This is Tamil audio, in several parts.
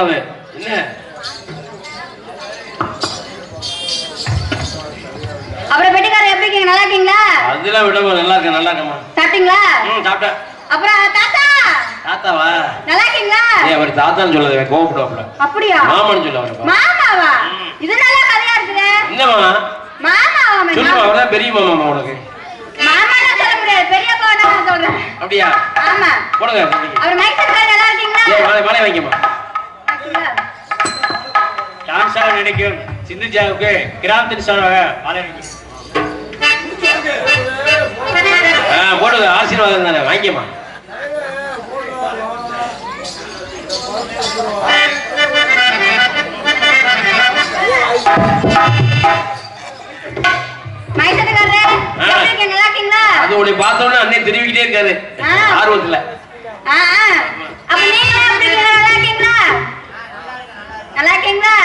போடக்கூடாது என்ன? அப்புறம் பெட்டிக்காரர் எப்படி இருக்கீங்க? நல்லா இருக்கீங்களா? அதெல்லாம் விடமா நல்லா இருக்கேன் நல்லா இருக்கேம்மா. சாப்பிட்டீங்களா? ம் சாப்பிட்டேன். அப்புறம் தாத்தா? தாத்தாவா? நல்லா இருக்கீங்களா? ஏய் அவர் தாத்தான்னு சொல்லாத கோவப்படுவாப்ல அப்படியா? மாமான்னு சொல்ல அவரை மாமாவா? இது நல்ல கதையா இருக்குது. என்னம்மா மாமாவா சொல்லுமா அவர்தான் பெரிய மாமாமா உனக்கு. மாமாலாம் சொல்ல முடியாது. பெரியப்பா நான் சொல்றேன். அப்படியா? ஆமா. போடுங்க அவர் மைக் செட் நல்லா இருக்கீங்களா? ஏய் மலை மலை வைங்கம்மா? டான்ஸாக நினைக்கும் சிந்துஜாவுக்கு கிராமத்தின் சார்பாக போடுங்க ஆசீர்வாதம் தானே இருக்கீங்களா அது உன்னை பார்த்தோன்னே அண்ணன் இருக்காரு. ஆர்வத்துல. நல்லா இருக்கீங்களா?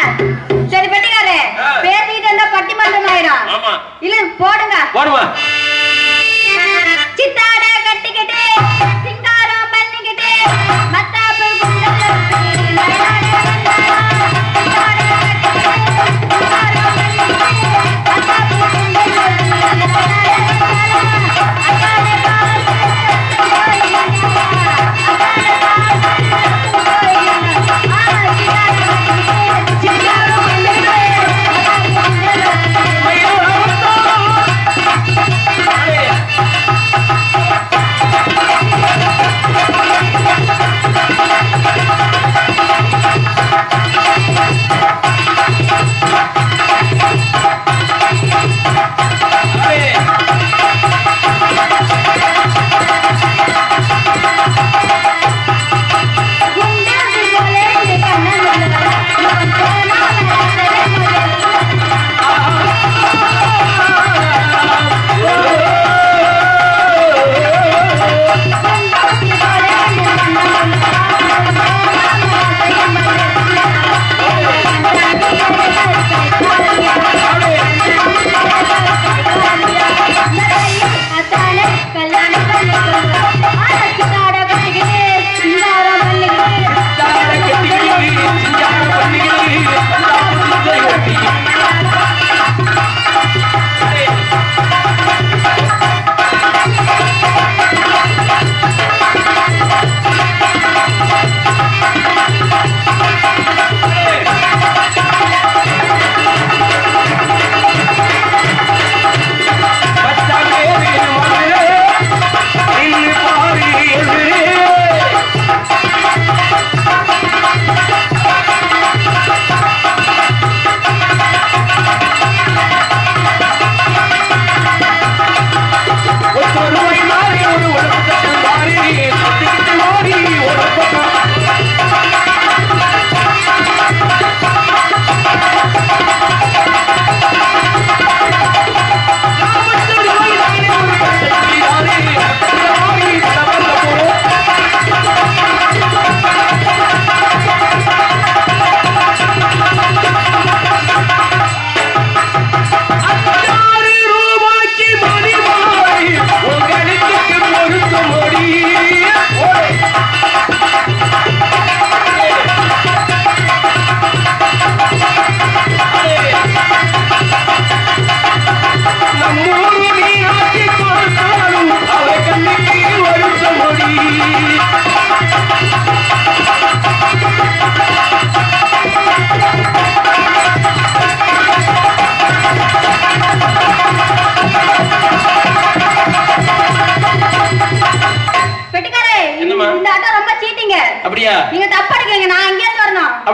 ஆமா. இல்ல போடுங்க. போடுமா? சித்தாட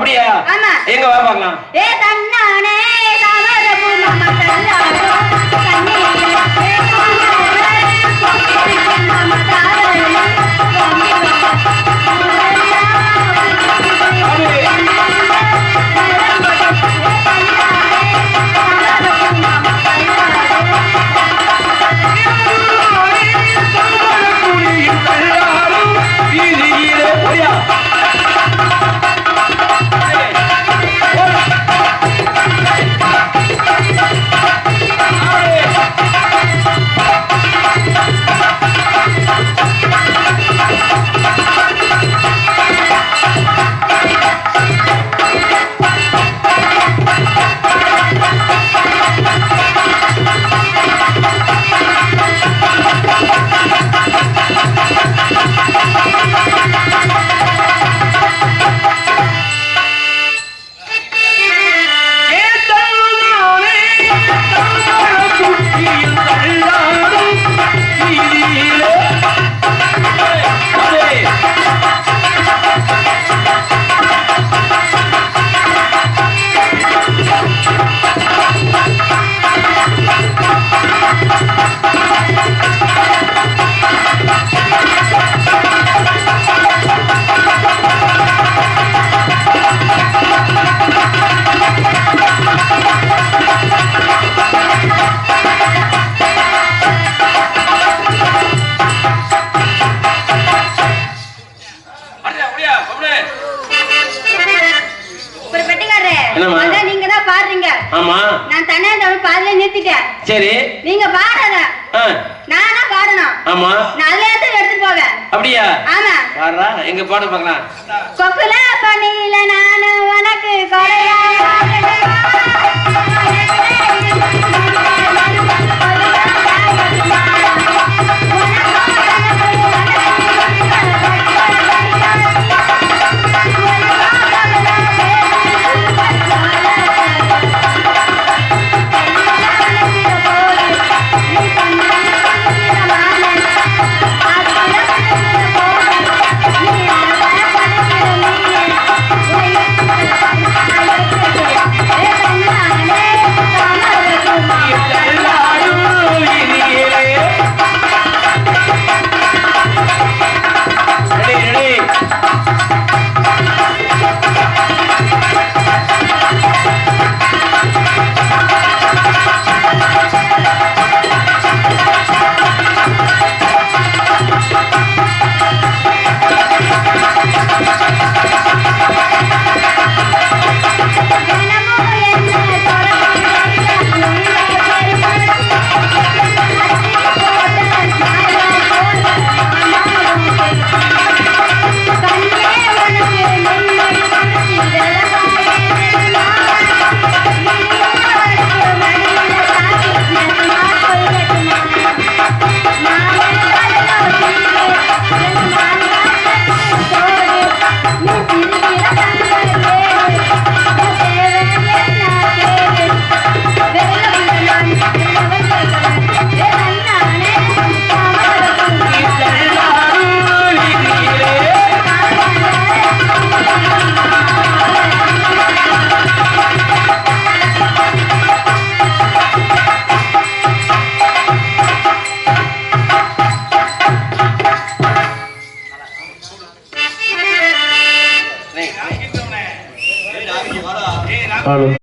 அப்படியா. எங்க வா பார்க்கலாம். ஏ தன்னானே தாமரபூ மாமா தல்லாரோ சரி. நீங்க ஆ, நானா பாடணும். ஆமா. நல்ல இடத்துல எடுத்துட்டு போவேன். அப்படியா? ஆமா. பாடுறா. எங்க பாடு பார்க்கலாம். கொக்குல பணியில நானு உனக்கு கொடையா.